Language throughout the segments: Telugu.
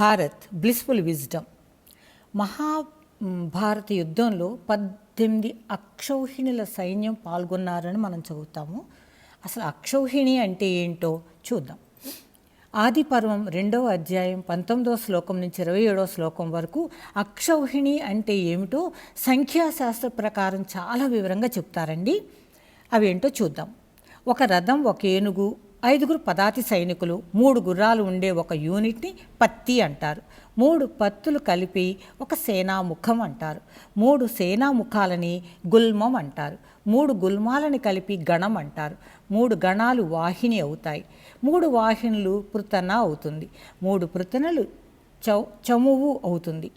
భారత్ బ్లిస్ఫుల్ విజ్డమ్ మహాభారత యుద్ధంలో పద్దెనిమిది అక్షౌహిణుల సైన్యం పాల్గొన్నారని మనం చదువుతాము. అసలు అక్షౌహిణి అంటే ఏంటో చూద్దాం. ఆది పర్వం రెండవ అధ్యాయం పంతొమ్మిదవ శ్లోకం నుంచి ఇరవై ఏడవ శ్లోకం వరకు అక్షౌహిణి అంటే ఏమిటో సంఖ్యాశాస్త్ర ప్రకారం చాలా వివరంగా చెప్తారండి. అవి ఏంటో చూద్దాం. ఒక రథం ఒక ఏనుగు ఐదుగురు పదాతి సైనికులు మూడు గుర్రాలు ఉండే ఒక యూనిట్ని పత్తి అంటారు. మూడు పత్తులు కలిపి ఒక సేనాముఖం అంటారు. మూడు సేనాముఖాలని గుల్మం అంటారు. మూడు గుల్మాలని కలిపి గణం అంటారు. మూడు గణాలు వాహిని అవుతాయి. మూడు వాహినులు పృతన అవుతుంది. మూడు పృతనలు చౌ చమువు అవుతుంది.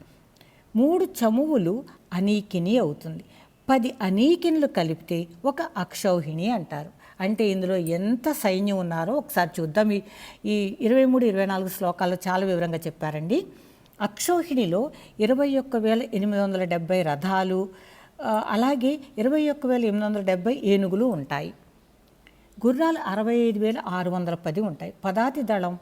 మూడు చమువులు అనీకిని అవుతుంది. పది అనీకిన్లు కలిపితే ఒక అక్షౌహిణి అంటారు. అంటే ఇందులో ఎంత సైన్యం ఉన్నారో ఒకసారి చూద్దాం. ఈ ఈ ఇరవై మూడు ఇరవై నాలుగు శ్లోకాల్లో చాలా వివరంగా చెప్పారండి. అక్షోహిణిలో ఇరవై ఒక్క వేల ఎనిమిది వందల డెబ్బై రథాలు అలాగే ఇరవై ఒక్క వేల ఎనిమిది వందల డెబ్బై ఏనుగులు ఉంటాయి. గుర్రాలు అరవై ఐదు వేల ఆరు వందల పది ఉంటాయి. పదాతి దళం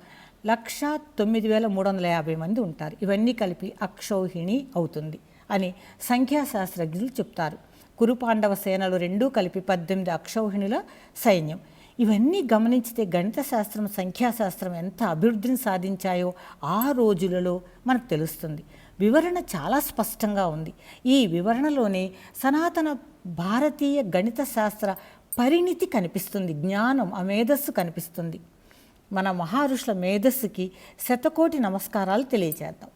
లక్ష తొమ్మిది వేల మూడు వందల యాభై మంది ఉంటారు. ఇవన్నీ కలిపి అక్షౌహిణి అవుతుంది అని సంఖ్యాశాస్త్రజ్ఞులు చెప్తారు. కురు పాండవ సేనలు రెండూ కలిపి పద్దెనిమిది అక్షౌహిణుల సైన్యం. ఇవన్నీ గమనించితే గణిత శాస్త్రం సంఖ్యాశాస్త్రం ఎంత అభివృద్ధిని సాధించాయో ఆ రోజులలో మనకు తెలుస్తుంది. వివరణ చాలా స్పష్టంగా ఉంది. ఈ వివరణలోనే సనాతన భారతీయ గణిత శాస్త్ర పరిణితి కనిపిస్తుంది. జ్ఞానం ఆ మేధస్సు కనిపిస్తుంది. మన మహారుషుల మేధస్సుకి శతకోటి నమస్కారాలు తెలియజేద్దాం